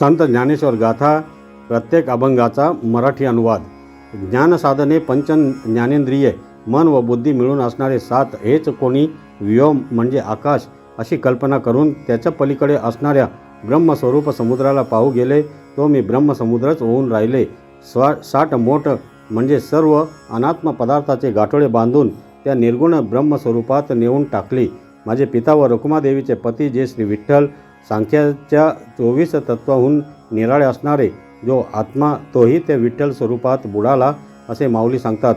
संत ज्ञानेश्वर गाथा प्रत्येक अभंगाचा मराठी अनुवाद. ज्ञानसाधने पंच ज्ञानेंद्रिये मन व बुद्धी मिळून असणारे सात हेच कोणी? व्योम म्हणजे आकाश अशी कल्पना करून त्याच्या पलीकडे असणाऱ्या ब्रह्मस्वरूप समुद्राला पाहू गेले तो मी ब्रह्मसमुद्रच होऊन राहिले. स्वा साठ मोठ म्हणजे सर्व अनात्म पदार्थाचे गाठोडे बांधून त्या निर्गुण ब्रह्मस्वरूपात नेऊन टाकली. माझे पिता व रुक्मादेवीचे पती जे श्री विठ्ठल सांख्याच्या चोवीस तत्वाहून निराळे असणारे जो आत्मा तोही ते विठ्ठल स्वरूपात बुडाला असे माऊली सांगतात.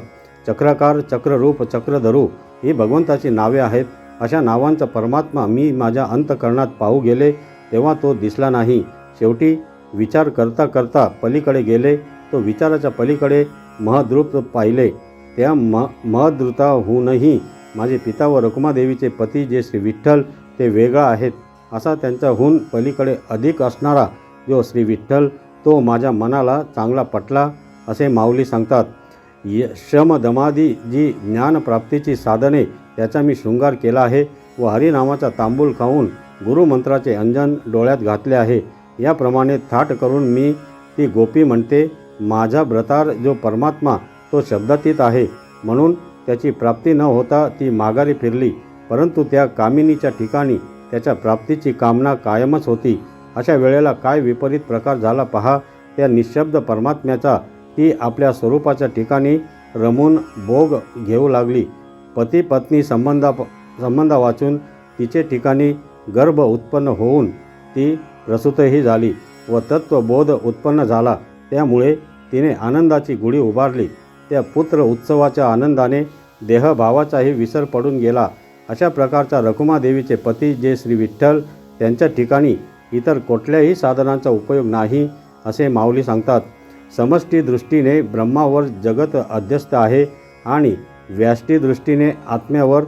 चक्राकार चक्ररूप चक्रधरू ही भगवंताची नावे आहेत. अशा नावांचा परमात्मा मी माझ्या अंतकरणात पाहू गेले तेव्हा तो दिसला नाही. शेवटी विचार करता करता पलीकडे गेले तो विचाराच्या पलीकडे महद्रुप पाहिले. त्या म महद्रुताहूनही माझे पिता व रुक्मादेवीचे पती जे श्री विठ्ठल ते वेगळा आहेत. असा त्यांच्याहून पलीकडे अधिक असणारा जो श्री विठ्ठल तो माझ्या मनाला चांगला पटला असे माऊली सांगतात. य श्रमदमादी जी ज्ञानप्राप्तीची साधने त्याचा मी शृंगार केला आहे व हरिनामाचा तांबूल खाऊन गुरुमंत्राचे अंजन डोळ्यात घातले आहे. याप्रमाणे थाट करून मी ती गोपी म्हणते माझा ब्रतार जो परमात्मा तो शब्दातीत आहे. म्हणून त्याची प्राप्ती न होता ती माघारी फिरली. परंतु त्या कामिनीच्या ठिकाणी त्याच्या प्राप्तीची कामना कायमच होती. अशा वेळेला काय विपरीत प्रकार झाला पहा. त्या निशब्द परमात्म्याचा ती आपल्या स्वरूपाच्या ठिकाणी रमून भोग घेऊ लागली. पती पत्नी संबंधा संबंध वाचून तिचे ठिकाणी गर्भ उत्पन्न होऊन ती प्रसूतही झाली व तत्त्वबोध उत्पन्न झाला. त्यामुळे तिने आनंदाची गुढी उभारली. त्या पुत्र उत्सवाच्या आनंदाने देहभावाचाही विसर पडून गेला. अशा प्रकारच्या रखुमादेवीचे पती जे श्री विठ्ठल त्यांच्या ठिकाणी इतर कुठल्याही साधनांचा उपयोग नाही असे माऊली सांगतात. समष्टी दृष्टीने ब्रह्मावर जगत अध्यस्त आहे आणि व्याष्टी दृष्टीने आत्म्यावर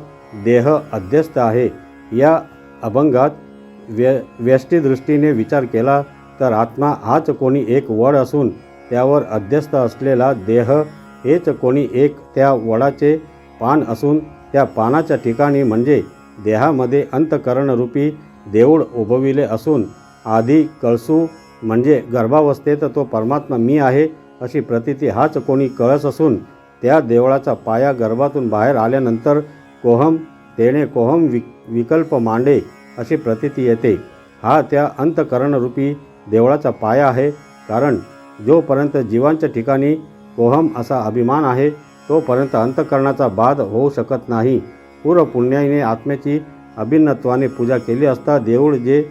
देह अध्यस्त आहे. या अभंगात व्य व्यष्टीदृष्टीने विचार केला तर आत्मा हाच कोणी एक वड असून त्यावर अध्यस्त असलेला देह हेच कोणी एक त्या वडाचे पान असून त्या पानाच्या ठिकाणी म्हणजे देहामध्ये अंतकरणरूपी देऊळ उभविले असून आधी कळसू म्हणजे गर्भावस्थेत तो परमात्मा मी आहे अशी प्रतीती हाच कोणी कळस असून त्या देवळाचा पाया गर्भातून बाहेर आल्यानंतर कोहम तेणे कोहम वि विकल्प मांडे अशी प्रतीती येते. हा त्या अंतकरणरूपी देवळाचा पाया आहे कारण जोपर्यंत जीवांच्या ठिकाणी कोहम असा अभिमान आहे तोपर्यंत अंतकरणाचा बाध होऊ शकत नाही. पूर्व पुण्याईने आत्म्याची अभिन्नत्वाने पूजा केली असता देऊळ जे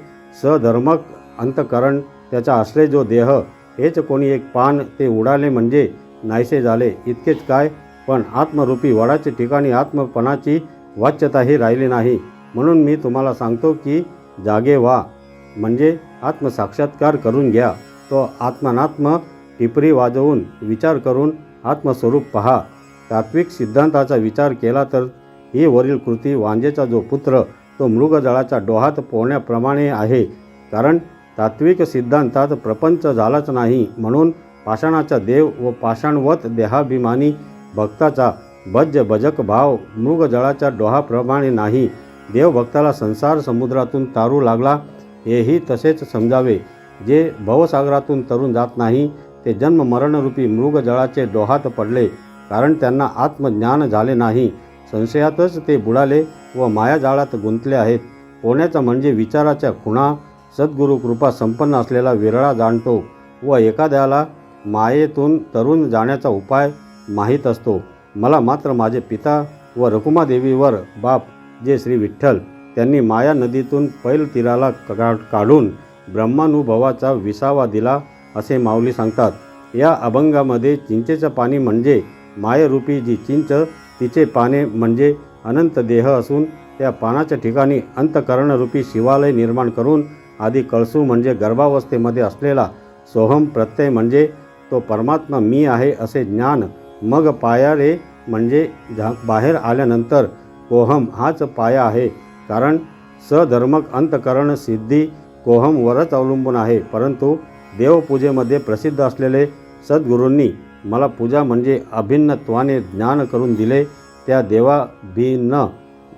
सधर्मक अंतकरण त्याचा असले जो देह हेच कोणी एक पान ते उडाले म्हणजे नाहीसे झाले. इतकेच काय? पण आत्मरूपी वडाच्या ठिकाणी आत्मपणाची वाच्यताही राहिली नाही. म्हणून मी तुम्हाला सांगतो की जागे व्हा. म्हणजे आत्मसाक्षात्कार करून घ्या. तो आत्मनात्म टिपरी वाजवून विचार करून आत्मस्वरूप पहा. तात्विक सिद्धांताचा विचार केला तर ही वरील कृती वांजेचा जो पुत्र तो मृगजळाच्या डोहात पोहण्याप्रमाणे आहे. कारण तात्विक सिद्धांतात प्रपंच झालाच नाही म्हणून पाषाणाचा देव व पाषाणवत देहाभिमानी भक्ताचा भज्य भजक भाव मृगजळाच्या डोहाप्रमाणे नाही. देवभक्ताला संसार समुद्रातून तारू लागला हेही तसेच समजावे. जे भवसागरातून तरून जात नाही ते जन्म मरणरूपी मृगजळाचे डोहात पडले. कारण त्यांना आत्मज्ञान झाले नाही. संशयातच ते बुडाले व मायाजाळात गुंतले आहेत. पोण्याचा म्हणजे विचाराच्या खुणा सद्गुरु कृपा संपन्न असलेला विरळा जाणतो व एखाद्याला मायेतून तरुण जाण्याचा उपाय माहीत असतो. मला मात्र माझे पिता व रकुमादेवीवर बाप जे श्री विठ्ठल त्यांनी माया नदीतून पैल तीराला का काढून ब्रह्मानुभवाचा विसावा दिला असे माऊली सांगतात. या अभंगामध्ये चिंचेचं पाणी म्हणजे मायरूपी जी चिंच तिचे पाने म्हणजे अनंत देह असून त्या पानाच्या ठिकाणी अंतकरणरूपी शिवालय निर्माण करून आधी कळसू म्हणजे गर्भावस्थेमध्ये असलेला सोहम प्रत्यय म्हणजे तो परमात्मा मी आहे असे ज्ञान मग पायारे म्हणजे झा बाहेर आल्यानंतर कोहम हाच पाया आहे. कारण सधर्मक अंतकरण सिद्धी कोहमवरच अवलंबून आहे. परंतु देवपूजेमध्ये प्रसिद्ध असलेले सद्गुरूंनी मला पूजा म्हणजे अभिन्नत्वाने ज्ञान करून दिले. त्या देवाभिन्न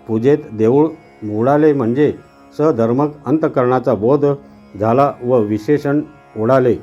पूजेत देऊळ उडाले म्हणजे सधर्मक अंतकरणाचा बोध झाला व विशेषण उडाले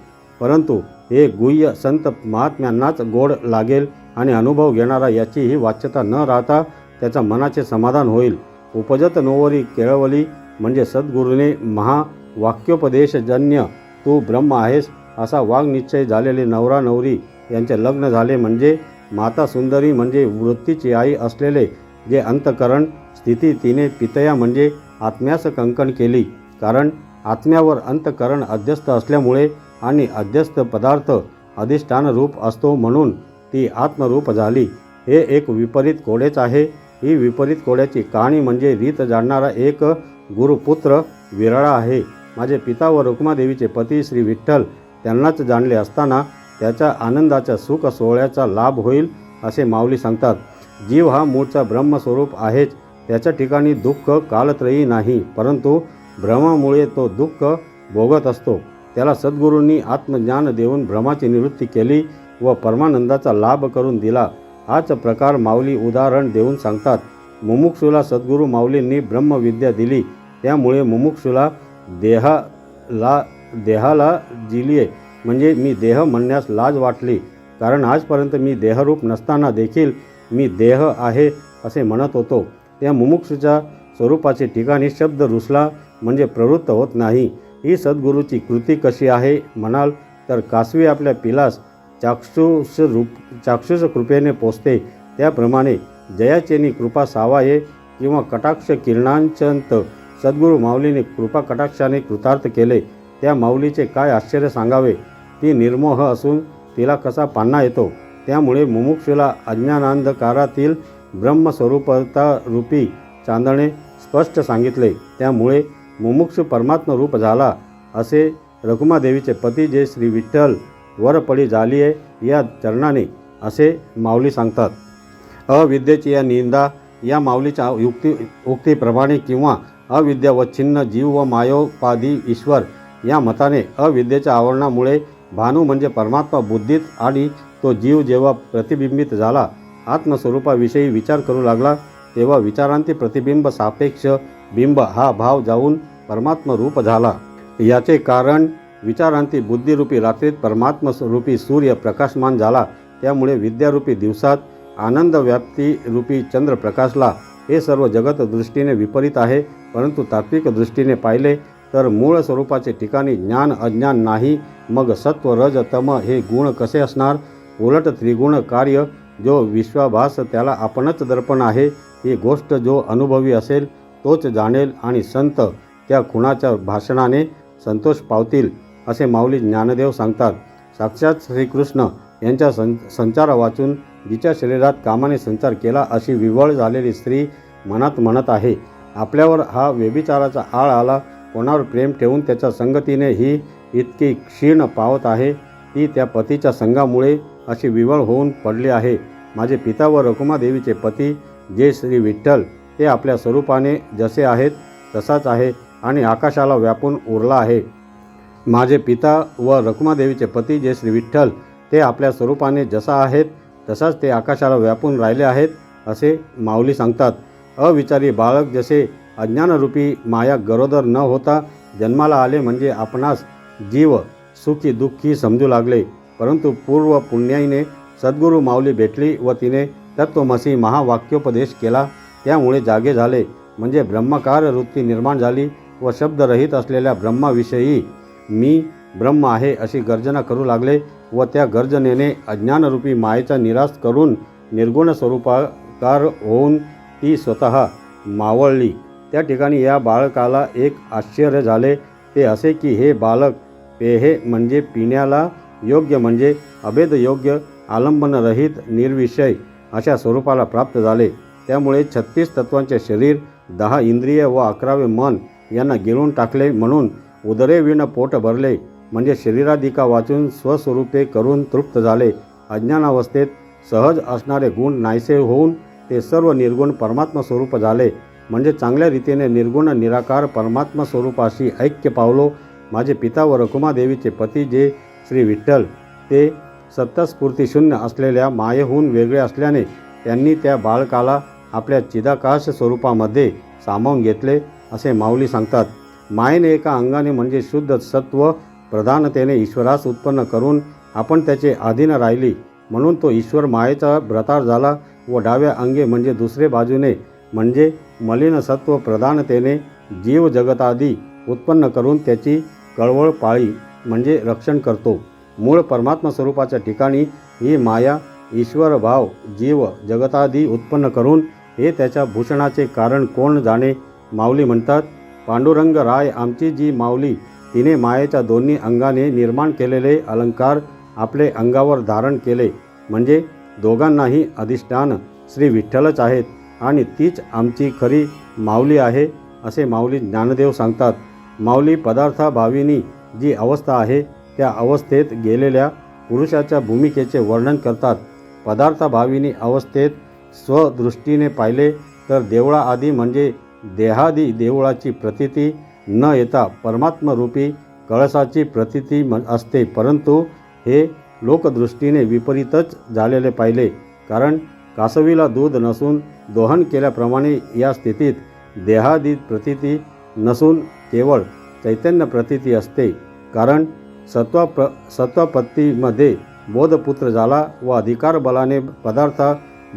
परंतु हे गुह्य संत महात्म्यांनाच गोड लागेल आणि अनुभव घेणारा याचीही वाच्यता न राहता त्याच्या मनाचे समाधान होईल. उपजत नोवरी केळवली म्हणजे सद्गुरूने महावाक्योपदेशजन्य तू ब्रह्म आहेस असा वाग्निश्चय झालेले नवरा नवरी यांचे लग्न झाले म्हणजे माता सुंदरी म्हणजे वृत्तीची आई असलेले जे अंतकरण स्थिती तिने पितया म्हणजे आत्म्यास कंकण केली. कारण आत्म्यावर अंतकरण अध्यस्त असल्यामुळे आणि अध्यस्त पदार्थ अधिष्ठान रूप असतो म्हणून ती आत्मरूप झाली. हे एक विपरीत कोडेच आहे. ही विपरीत कोड्याची कहाणी म्हणजे रीत जाणणारा एक गुरुपुत्र विरळा आहे. माझे पिता व रुक्मादेवीचे पती श्री विठ्ठल त्यांनाच जाणले असताना त्याच्या आनंदाच्या सुख सोहळ्याचा लाभ होईल असे माऊली सांगतात. जीव हा मूळचा ब्रह्मस्वरूप आहेच. त्याच्या ठिकाणी दुःख कालत्रयी नाही परंतु भ्रमामुळे तो दुःख भोगत असतो. त्याला सद्गुरूंनी आत्मज्ञान देऊन भ्रमाची निवृत्ती केली व परमानंदाचा लाभ करून दिला. हाच प्रकार माऊली उदाहरण देऊन सांगतात. मुमुक्षुला सद्गुरू माऊलींनी ब्रह्मविद्या दिली. त्यामुळे मुमुक्षुला देहाला देहाला जिलिये. म्हणजे मी देह म्हणण्यास लाज वाटली. कारण आजपर्यंत मी देहरूप नसताना देखील मी देह आहे असे म्हणत होतो. त्या मुमुक्षूच्या स्वरूपाचे ठिकाणी शब्द रुसला म्हणजे प्रवृत्त होत नाही. ही सद्गुरूची कृती कशी आहे म्हणाल तर कासवी आपल्या पिलास चाक्षुष रूप चाक्षुष कृपेने पोचते त्याप्रमाणे जयाचेनी कृपा सावाये किंवा कटाक्ष किरणांचंत सद्गुरू माऊलीने कृपा कटाक्षाने कृतार्थ केले. त्या माऊलीचे काय आश्चर्य सांगावे? ती निर्मोह असून तिला कसा पान्हा येतो? त्यामुळे मुमुक्षुला अज्ञानांधकारातील ब्रह्मस्वरूपतारूपी चांदणे स्पष्ट सांगितले. त्यामुळे मुमुक्षु परमात्म रूप झाला असे रघुमादेवीचे पती जे श्री विठ्ठल वरपडी झालीये या चरणाने असे माऊली सांगतात. अविद्येची या निंदा या माऊलीच्या युक्ती उक्तीप्रमाणे किंवा अविद्यावच्छिन्न जीव व मायोपादी ईश्वर या मताने अविद्येच्या आवरणामुळे भानू म्हणजे परमात्मा बुद्धीत आणि तो जीव जेव्हा प्रतिबिंबित झाला आत्मस्वरूपाविषयी विचार करू लागला तेव्हा विचारांती प्रतिबिंब सापेक्ष बिंब हा भाव जाऊन परमात्म रूप झाला. याचे कारण विचारांती बुद्धिरूपी रात्रीत परमात्मरूपी सूर्य प्रकाशमान झाला त्यामुळे विद्यारूपी दिवसात आनंद रूपी चंद्र प्रकाशला. हे सर्व जगत दृष्टीने विपरीत आहे परंतु तात्विक दृष्टीने पाहिले तर मूळ स्वरूपाचे ठिकाणी ज्ञान अज्ञान नाही. मग सत्व रज तम हे गुण कसे असणार? उलट त्रिगुण कार्य जो विश्वाभास त्याला आपणच दर्पण आहे ही गोष्ट जो अनुभवी असेल तोच जाणेल आणि संत त्या खुणाच्या भाषणाने संतोष पावतील असे माऊली ज्ञानदेव सांगतात. साक्षात श्रीकृष्ण यांच्या सं संचार वाचून जिच्या शरीरात कामाने संचार केला अशी विवळ झालेली स्त्री मनात म्हणत आहे आपल्यावर हा व्यभिचाराचा आळ आला कोणावर प्रेम ठेवून त्याच्या संगतीने ही इतकी क्षीण पावत आहे ती त्या पतीच्या संघामुळे अशी विवळ होऊन पडली आहे. माझे पिता व रकुमादेवीचे पती जे श्री विठ्ठल ते आपल्या स्वरूपाने जसे आहेत तसाच आहे आणि आकाशाला व्यापून उरला आहे. माझे पिता व रकुमादेवीचे पती जे श्री विठ्ठल ते आपल्या स्वरूपाने जसा आहेत तसाच ते आकाशाला व्यापून राहिले आहेत असे माऊली सांगतात. अविचारी बाळक जसे अज्ञानरूपी माया गरोदर न होता जन्माला आले म्हणजे आपणास जीव सुखी दुःखी समजू लागले. परंतु पूर्व पुण्याईने सद्गुरू माऊली भेटली व तिने तत्वमसी महावाक्योपदेश केला. त्यामुळे जागे झाले. म्हणजे ब्रह्मकार वृत्ती निर्माण झाली व शब्दरहित असलेल्या ब्रह्माविषयी मी ब्रह्म आहे अशी गर्जना करू लागले व त्या गर्जनेने अज्ञानरूपी मायेचा निराश करून निर्गुण स्वरूपाकार होऊन ती स्वतः मावळली. त्या ठिकाणी या बाळकाला एक आश्चर्य झाले. ते असे की हे बालक पेहे म्हणजे पिण्याला योग्य म्हणजे अभेदयोग्य आलंबनरहित निर्विषय अशा स्वरूपाला प्राप्त झाले. त्यामुळे छत्तीस तत्वांचे शरीर दहा इंद्रिय व अकरावे मन यांना गिळून टाकले म्हणून उदरेविण पोट भरले. म्हणजे शरीराधिका वाचून स्वस्वरूपे करून तृप्त झाले. अज्ञानावस्थेत सहज असणारे गुण नाहीसे होऊन ते सर्व निर्गुण परमात्मा स्वरूप झाले. म्हणजे चांगल्या रीतीने निर्गुण निराकार परमात्मा स्वरूपाशी ऐक्य पावलो. माझे पिता व रकुमादेवीचे पती जे श्री विठ्ठल ते सत्तास्फूर्तीशून्य असलेल्या मायेहून वेगळे असल्याने त्यांनी त्या बाळकाला आपल्या चिदाकाश स्वरूपामध्ये सामावून घेतले असे माऊली सांगतात. मायेने एका अंगाने म्हणजे शुद्ध सत्व प्रधानतेने ईश्वरास उत्पन्न करून आपण त्याचे अधीन राहिली. म्हणून तो ईश्वर मायेचा भ्रतार झाला व डाव्या अंगे म्हणजे दुसरे बाजूने म्हणजे मलिन सत्व प्रधानतेने जीव जगतादी उत्पन्न करून त्याची कळवळ पाळी म्हणजे रक्षण करतो. मूळ परमात्मा स्वरूपाच्या ठिकाणी ही माया ईश्वर भाव जीव जगतादी उत्पन्न करून हे त्याच्या भूषणाचे कारण कोण जाणे माऊली म्हणतात पांडुरंग राय आमची जी माऊली तिने मायेच्या दोन्ही अंगाने निर्माण केलेले अलंकार आपले अंगावर धारण केले. म्हणजे दोघांनाही अधिष्ठान श्री विठ्ठलच आहेत. आणि तीच आमची खरी माऊली आहे असे माऊली ज्ञानदेव सांगतात. माऊली पदार्थाभावीनी जी अवस्था आहे त्या अवस्थेत गेलेल्या पुरुषाच्या भूमिकेचे वर्णन करतात. पदार्थाभावीनी अवस्थेत स्वदृष्टीने पाहिले तर देवळाआधी म्हणजे देहादी देवळाची प्रतीती न येता परमात्मरूपी कळसाची प्रतीती म असते. परंतु हे लोकदृष्टीने विपरीतच झालेले पाहिले कारण कासवीला दूध नसून दोहन केल्याप्रमाणे या स्थितीत देहादी प्रतीती नसून केवळ चैतन्य प्रतीती असते. कारण सत्व प्र सत्वपत्तीमध्ये बोधपुत्र झाला व अधिकार बलाने पदार्थ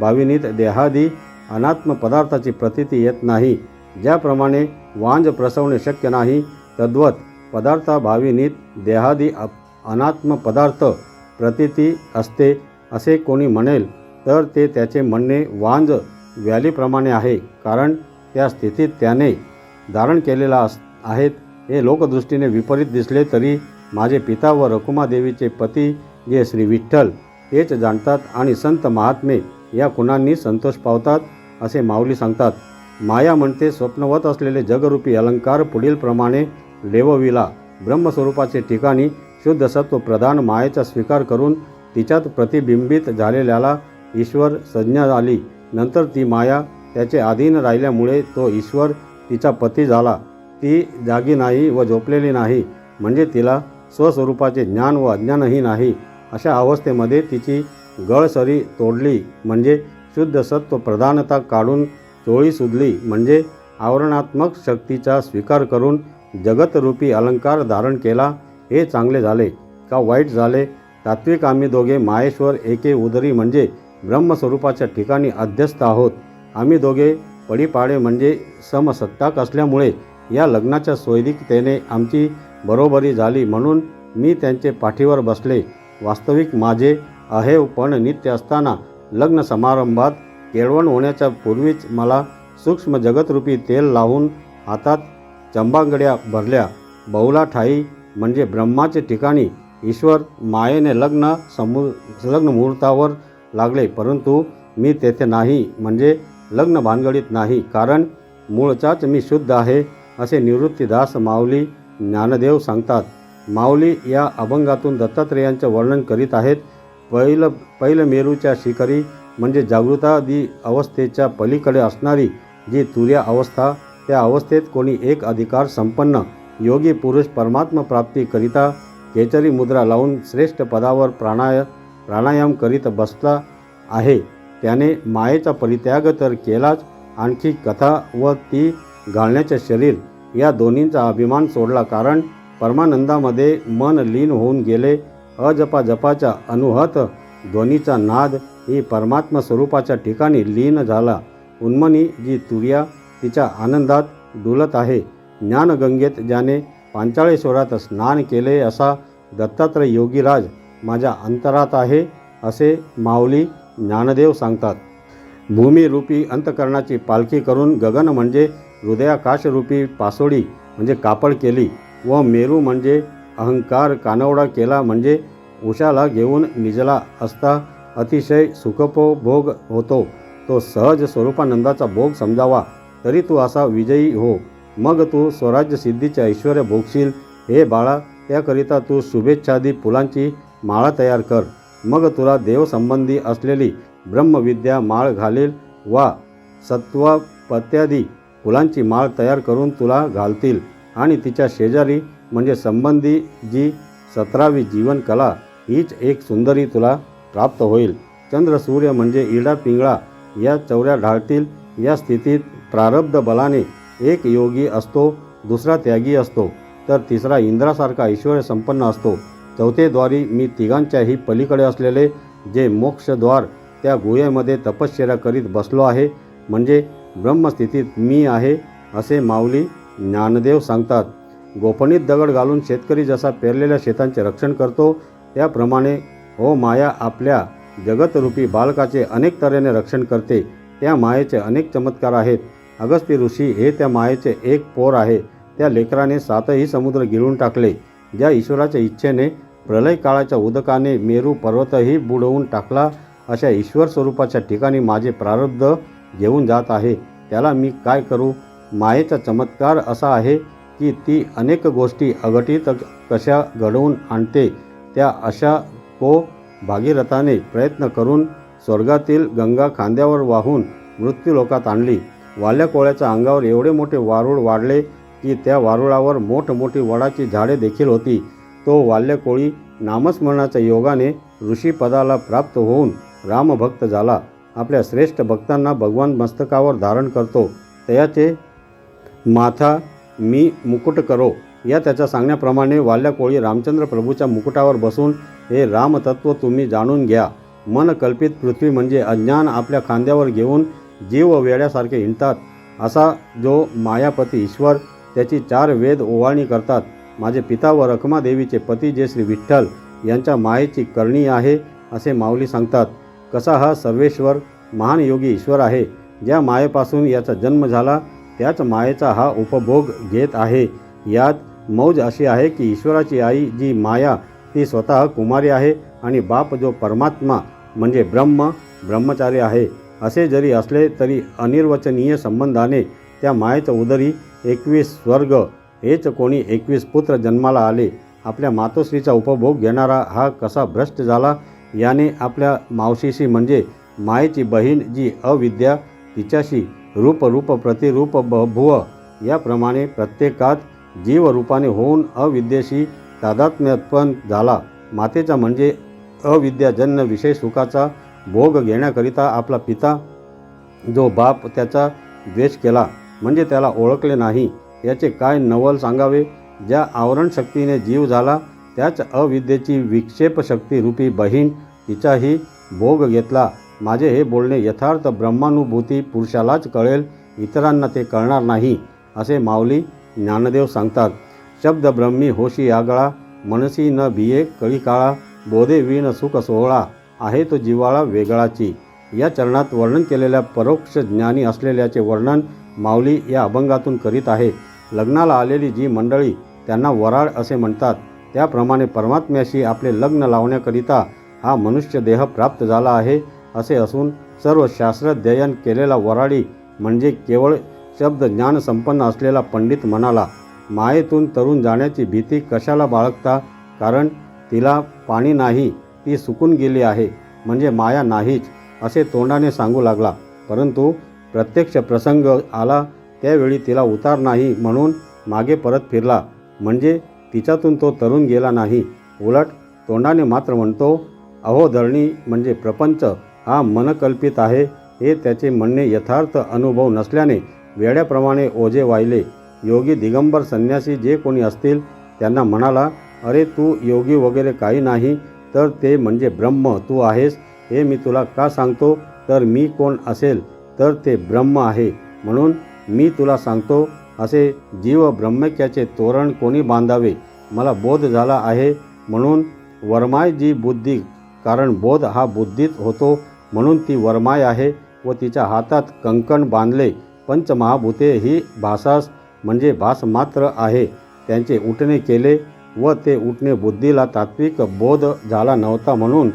भाविनीत देहादी अनात्म पदार्थाची प्रतीती येत नाही. ज्याप्रमाणे वांज प्रसवणे शक्य नाही तद्वत पदार्थाभाविनीत देहादी अप- अनात्म पदार्थ प्रतीती असते असे कोणी म्हणेल. तर ते त्याचे म्हणणे वांज व्यालीप्रमाणे आहे कारण त्या स्थितीत त्याने धारण केलेला अस आहेत हे लोकदृष्टीने विपरीत दिसले तरी माझे पिता व रकुमादेवीचे पती जे श्री विठ्ठल तेच जाणतात आणि संत महात्मे या खुणांनी संतोष पावतात असे माऊली सांगतात. माया म्हणते स्वप्नवत असलेले जगरूपी अलंकार पुढीलप्रमाणे लेवविला ब्रह्मस्वरूपाचे ठिकाणी शुद्ध सत्व प्रधान मायेचा स्वीकार करून तिच्यात प्रतिबिंबित झालेल्याला ईश्वर संज्ञा आली नंतर ती माया त्याचे अधीन राहिल्यामुळे तो ईश्वर तिचा पती झाला. ती जागी नाही व झोपलेली नाही म्हणजे तिला स्वस्वरूपाचे ज्ञान व अज्ञानही नाही. अशा अवस्थेमध्ये तिची गळसरी तोडली म्हणजे शुद्ध सत्व प्रधानता काढून चोळी सुधली म्हणजे आवरणात्मक शक्तीचा स्वीकार करून जगतरूपी अलंकार धारण केला हे चांगले झाले. का वाईट झाले? तात्विक आम्ही दोघे माहेश्वर एके उदरी म्हणजे ब्रह्मस्वरूपाच्या ठिकाणी अध्यस्थ आहोत. आम्ही दोघे पडीपाडे म्हणजे समसत्ताक असल्यामुळे या लग्नाच्या स्वैदिकतेने आमची बरोबरी झाली म्हणून मी त्यांचे पाठीवर बसले. वास्तविक माझे अहेव पण नित्य असताना लग्न समारंभात केळवण होण्याच्या पूर्वीच मला सूक्ष्म जगतरूपी तेल लावून हातात चंबांगड्या भरल्या. बहुला ठाई म्हणजे ब्रह्माचे ठिकाणी ईश्वर मायेने लग्न समू लग्न मुहूर्तावर लागले परंतु मी तेथे नाही म्हणजे लग्न भानगडीत नाही कारण मूळचाच मी शुद्ध आहे असे निवृत्तीदास माऊली ज्ञानदेव सांगतात. माऊली या अभंगातून दत्तात्रेयांचे वर्णन करीत आहेत. पैल पैलमेरूच्या शिखरी म्हणजे जागृतादी अवस्थेच्या पलीकडे असणारी जी तुर्या अवस्था त्या अवस्थेत कोणी एक अधिकार संपन्न योगी पुरुष परमात्मप्राप्तीकरिता केचरी मुद्रा लावून श्रेष्ठ पदावर प्राणाय प्राणायाम करीत बसला आहे. त्याने मायेचा परित्याग तर केलाच आणखी कथा व ती घालण्याचे शरीर या दोन्हींचा अभिमान सोडला कारण परमानंदामध्ये मन लीन होऊन गेले. अजपा जपाच्या अनुहत ध्वनीचा नाद ही परमात्मा स्वरूपाच्या ठिकाणी लीन झाला. उन्मनी जी तुर्या तिच्या आनंदात डुलत आहे. ज्ञानगंगेत ज्याने पांचाळेश्वरात स्नान केले असा दत्तात्रय योगीराज माझ्या अंतरात आहे असे माऊली ज्ञानदेव सांगतात. भूमीरूपी अंतकरणाची पालखी करून गगन म्हणजे हृदयाकाशरूपी पासोडी म्हणजे कापड केली व मेरू म्हणजे अहंकार कानवडा केला म्हणजे उशाला घेऊन निजला असता अतिशय सुखोपभोग होतो. तो सहज स्वरूपानंदाचा भोग समजावा तरी तू असा विजयी हो. मग तू स्वराज्य सिद्धीचे ऐश्वर भोगशील. हे बाळा त्याकरिता तू शुभेच्छादी फुलांची माळा तयार कर. मग तुला देवसंबंधी असलेली ब्रह्मविद्या माळ घालेल वा सत्वपत्यादी फुलांची माळ तयार करून तुला घालतील. आणि तिच्या शेजारी म्हणजे संबंधी जी सतरावी जीवनकला हीच एक सुंदरी तुला प्राप्त होईल. चंद्र सूर्य म्हणजे इडा पिंगळा या चौऱ्या ढाळतील. या स्थितीत प्रारब्ध बलाने एक योगी असतो दुसरा त्यागी असतो. तर तिसरा इंद्रासारखा ईश्वर संपन्न असतो. चौथेद्वारी मी तिघांच्याही पलीकडे असलेले जे मोक्षद्वार त्या गुहेमध्ये तपश्चर्या करीत बसलो आहे म्हणजे ब्रह्मस्थितीत मी आहे असे माऊली ज्ञानदेव सांगतात. गोपनीत दगड घालून शेतकरी जसा पेरलेल्या शेतांचे रक्षण करतो त्याप्रमाणे हो माया आपल्या जगतरूपी बालकाचे अनेक तऱ्हेने रक्षण करते त्या मायेचे अनेक चमत्कार आहेत. अगस्ती ऋषी हे त्या मायेचे एक पोर आहे त्या लेकराने सातही समुद्र गिळून टाकले ज्या ईश्वराच्या इच्छेने प्रलय काळाच्या उदकाने मेरू पर्वतही बुडवून टाकला अशा ईश्वर स्वरूपाच्या ठिकाणी माझे प्रारब्ध घेऊन जात आहे. त्याला मी काय करू? मायेचा चमत्कार असा आहे की ती अनेक गोष्टी अघटित कशा घडवून आणते त्या अशा को भागीरथाने प्रयत्न करून स्वर्गातील गंगा खांद्यावर वाहून मृत्यूलोकात आणली. वाल्या कोळ्याच्या अंगावर एवढे मोठे वारूळ वाढले की त्या वारुळावर मोठमोठी वडाची झाडे देखील होती. तो वाल्यकोळी नामस्मरणाच्या योगाने ऋषीपदाला प्राप्त होऊन रामभक्त झाला. आपल्या श्रेष्ठ भक्तांना भगवान मस्तकावर धारण करतो. त्याचे माथा मी मुकुट करो. या त्याच्या सांगण्याप्रमाणे वाल्याकोळी रामचंद्र प्रभूच्या मुकुटावर बसून हे रामतत्व तुम्ही जाणून घ्या. मन कल्पित पृथ्वी म्हणजे अज्ञान आपल्या खांद्यावर घेऊन जीव वेड्यासारखे हिंडतात. असा जो मायापती ईश्वर त्याची चार वेद ओवाळणी करतात. माझे पिता व रखमादेवीचे पती जे श्री विठ्ठल यांच्या मायेची करणी आहे असे माऊली सांगतात. कसा हा सर्वेश्वर महान योगी ईश्वर आहे ज्या मायेपासून याचा जन्म झाला त्याच मायेचा हा उपभोग घेत आहे. यात मौज अशी आहे की ईश्वराची आई जी माया ती स्वतः कुमारी आहे आणि बाप जो परमात्मा म्हणजे ब्रह्म ब्रह्मचारी आहे. असे जरी असले तरी अनिर्वचनीय संबंधाने त्या मायेच्या उदरी एकवीस स्वर्ग हेच कोणी एकवीस पुत्र जन्माला आले आपल्या मातोश्रीचा उपभोग घेणारा हा कसा भ्रष्ट झाला याने आपल्या मावशीशी म्हणजे मायेची बहीण जी अविद्या तिच्याशी रूप रूप प्रतिरूप भुव याप्रमाणे प्रत्येकात जीवरूपाने होऊन अविद्येशी तादात्म्यपण झाला. मातेचा म्हणजे अविद्याजन्य विषय सुखाचा भोग घेण्याकरिता आपला पिता जो बाप त्याचा द्वेष केला म्हणजे त्याला ओळखले नाही. याचे काय नवल सांगावे? ज्या आवरण शक्तीने जीव झाला त्याच अविद्येची विक्षेप शक्ती रूपी बहीण तिचाही भोग घेतला. माझे हे बोलणे यथार्थ ब्रह्मानुभूती पुरुषालाच कळेल इतरांना ते कळणार नाही असे माऊली ज्ञानदेव सांगतात. शब्द ब्रह्मी होशी आगळा मनसी न भिये कळी काळा बोधे विण सुख सोहळा आहे तो जिवाळा वेगळाची. या चरणात वर्णन केलेल्या परोक्ष ज्ञानी असलेल्याचे वर्णन माऊली या अभंगातून करीत आहे. लग्नाला आलेली जी मंडळी त्यांना वराळ असे म्हणतात त्याप्रमाणे परमात्म्याशी आपले लग्न लावण्याकरिता हा मनुष्य देह प्राप्त झाला आहे असे असून सर्व शास्त्रध्ययन केलेला वराडी म्हणजे केवळ शब्द ज्ञान संपन्न असलेला पंडित म्हणाला मायेतून तरुण जाण्याची भीती कशाला बाळगता? कारण तिला पाणी नाही ती सुकून गेली आहे म्हणजे माया नाहीच असे तोंडाने सांगू लागला. परंतु प्रत्यक्ष प्रसंग आला त्यावेळी तिला उतार नाही म्हणून मागे परत फिरला. म्हणजे तिच्यातून तो तरुण गेला नाही. उलट तोंडाने मात्र म्हणतो अहो धरणी म्हणजे प्रपंच. हा मनकल्पित आहे. हे त्याचे म्हणणे यथार्थ अनुभव नसल्याने वेड्याप्रमाणे ओझे वाहिले. योगी दिगंबर संन्यासी जे कोणी असतील त्यांना म्हणाला अरे तू योगी वगैरे काही नाही तर ते म्हणजे ब्रह्म. तू आहेस. हे मी तुला का सांगतो? तर मी कोण असेल तर ते ब्रह्म आहे. म्हणून मी तुला सांगतो असे जीव ब्रह्मक्याचे तोरण कोणी बांधावे? मला बोध झाला आहे म्हणून वर्माय जी बुद्धी कारण बोध हा बुद्धीत होतो म्हणून ती वर्माय आहे व तिच्या हातात कंकण बांधले. पंचमहाभूते ही भासास म्हणजे भास मात्र आहे. त्यांचे उठणे केले व ते उठणे बुद्धीला तात्विक बोध झाला नव्हता म्हणून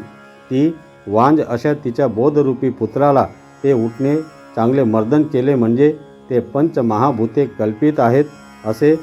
ती वांज अशा तिच्या बोधरूपी पुत्राला ते उठणे चांगले मर्दन केले म्हणजे ते पंचमहाभूते कल्पित आहेत असे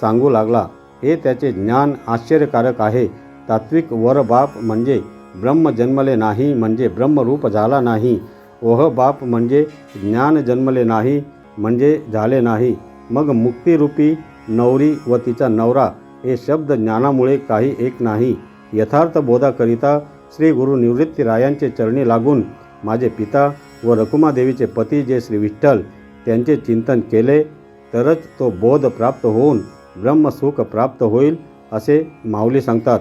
सांगू लागला. हे त्याचे ज्ञान आश्चर्यकारक आहे. तात्विक वर बाप म्हणजे ब्रह्म जन्मले नाही म्हणजे ब्रह्मरूप झाला नाही. ओह बाप म्हणजे ज्ञान जन्मले नाही म्हणजे झाले नाही. मग मुक्तिरूपी नवरी व तिचा नवरा हे शब्द ज्ञानामुळे काही एक नाही. यथार्थ बोधाकरिता श्री गुरु निवृत्तीरायांचे चरणी लागून माझे पिता व रकुमादेवीचे पती जे श्री विठ्ठल त्यांचे चिंतन केले तरच तो बोध प्राप्त होऊन ब्रह्मसुख प्राप्त होईल असे माऊली सांगतात.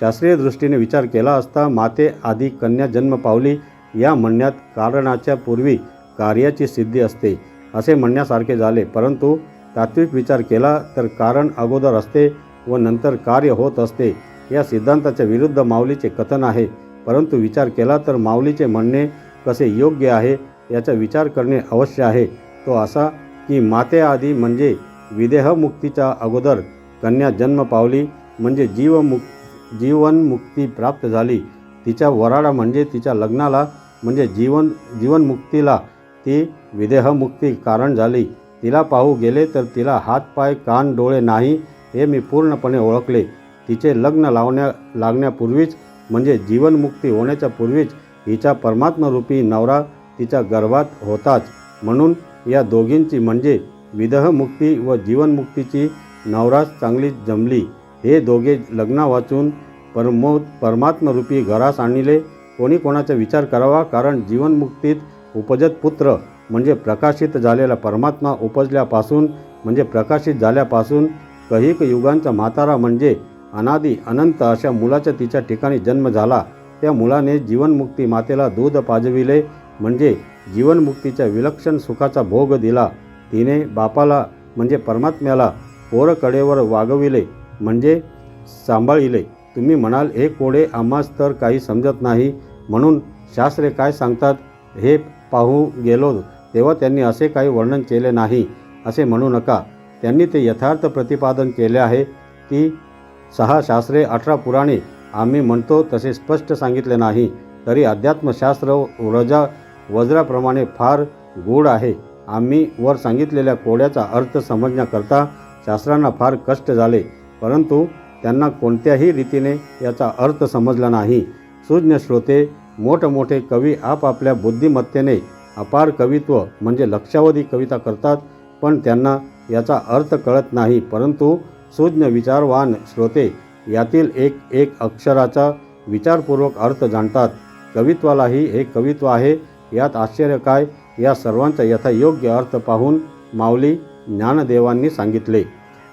शास्त्रीय दृष्टीने विचार केला असता माते आधी कन्या जन्म पावली या म्हणण्यात कारणाच्या पूर्वी कार्याची सिद्धी असते असे म्हणण्यासारखे झाले. परंतु तात्विक विचार केला तर कारण अगोदर असते व नंतर कार्य होत असते या सिद्धांताच्या विरुद्ध माऊलीचे कथन आहे. परंतु विचार केला तर माऊलीचे म्हणणे कसे योग्य आहे याचा विचार करणे अवश्य आहे. तो असा की मातेआधी म्हणजे विदेहमुक्तीच्या अगोदर कन्या जन्म पावली म्हणजे जीवमुक् जीवनमुक्ती प्राप्त झाली. तिच्या वराडा म्हणजे तिच्या लग्नाला म्हणजे जीवन जीवनमुक्तीला ती विदेहमुक्ती कारण झाली. तिला पाहू गेले तर तिला हात पाय कान डोळे नाही हे मी पूर्णपणे ओळखले. तिचे लग्न लावण्या लागण्यापूर्वीच म्हणजे जीवनमुक्ती होण्याच्या पूर्वीच हिचा परमात्मरूपी नवरा तिच्या गर्भात होताच. म्हणून या दोघींची म्हणजे विदहमुक्ती व जीवनमुक्तीची नवराज चांगली जमली. हे दोघे लग्न वाचून परमो परमात्मरूपी घरास आणले. कोणी कोणाचा विचार करावा कारण जीवनमुक्तीत उपजत पुत्र म्हणजे प्रकाशित झालेला परमात्मा उपजल्यापासून म्हणजे प्रकाशित झाल्यापासून कैक युगांचा म्हातारा म्हणजे अनादी अनंत अशा मुलाच्या तिच्या ठिकाणी जन्म झाला. त्या मुलाने जीवनमुक्ती मातेला दूध पाजविले. म्हणजे जीवनमुक्तीच्या विलक्षण सुखाचा भोग दिला. तिने बापाला म्हणजे परमात्म्याला पोरकडेवर वागविले म्हणजे सांभाळिले. तुम्ही म्हणाल हे कोडे आम्हास तर काही समजत नाही. म्हणून शास्त्रे काय सांगतात हे पाहू गेलो तेव्हा त्यांनी असे काही वर्णन केले नाही असे म्हणू नका. त्यांनी ते यथार्थ प्रतिपादन केले आहे की सहा शास्त्रे अठरा पुराणे आम्ही म्हणतो तसे स्पष्ट सांगितले नाही. तरी अध्यात्मशास्त्र रजा वज्राप्रमाणे फार गूढ आहे. आम्ही वर सांगितलेल्या कोड्याचा अर्थ समजण्याकरता शास्त्रांना फार कष्ट झाले परंतु त्यांना कोणत्याही रीतीने याचा अर्थ समजला नाही. सुज्ञ श्रोते मोठमोठे कवी आपापल्या बुद्धिमत्तेने अपार कवित्व म्हणजे लक्षावधी कविता करतात पण त्यांना याचा अर्थ कळत नाही. परंतु सुज्ञ विचारवान श्रोते यातील एक एक अक्षराचा विचारपूर्वक अर्थ जाणतात. कवित्वालाही हे कवित्व आहे यात आश्चर्य काय? या सर्वांचा यथायोग्य अर्थ पाहून माऊली ज्ञानदेवांनी सांगितले.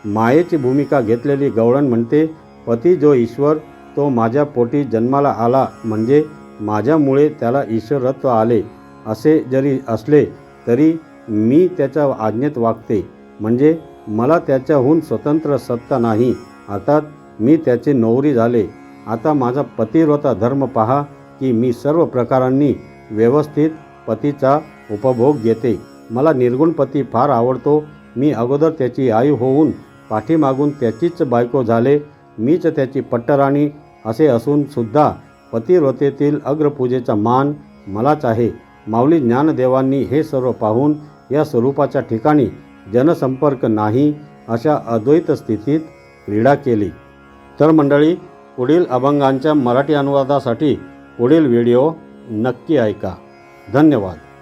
मायेची भूमिका घेतलेली गवळण म्हणते पती जो ईश्वर तो माझ्या पोटी जन्माला आला म्हणजे माझ्यामुळे त्याला ईश्वरत्व आले. असे जरी असले तरी मी त्याच्या आज्ञेत वागते. म्हणजे मला त्याच्याहून स्वतंत्र सत्ता नाही. अर्थात मी त्याचे नवरी झाले. आता माझा पतिव्रता धर्म पहा की मी सर्व प्रकारांनी व्यवस्थित पतीचा उपभोग घेते. मला निर्गुण पती फार आवडतो. मी अगोदर त्याची आई होऊन पाठीमागून त्याचीच बायको झाले. मीच त्याची पट्टराणी असे असून सुद्धा पतिव्रतेतील अग्रपूजेचा मान मलाच आहे. माऊली ज्ञानदेवांनी हे सर्व पाहून या स्वरूपाच्या ठिकाणी जनसंपर्क नाही अशा अद्वैत स्थितीत क्रीडा केली. तर मंडळी पुढील अभंगांच्या मराठी अनुवादासाठी पुढील व्हिडिओ नक्की ऐका. धन्यवाद.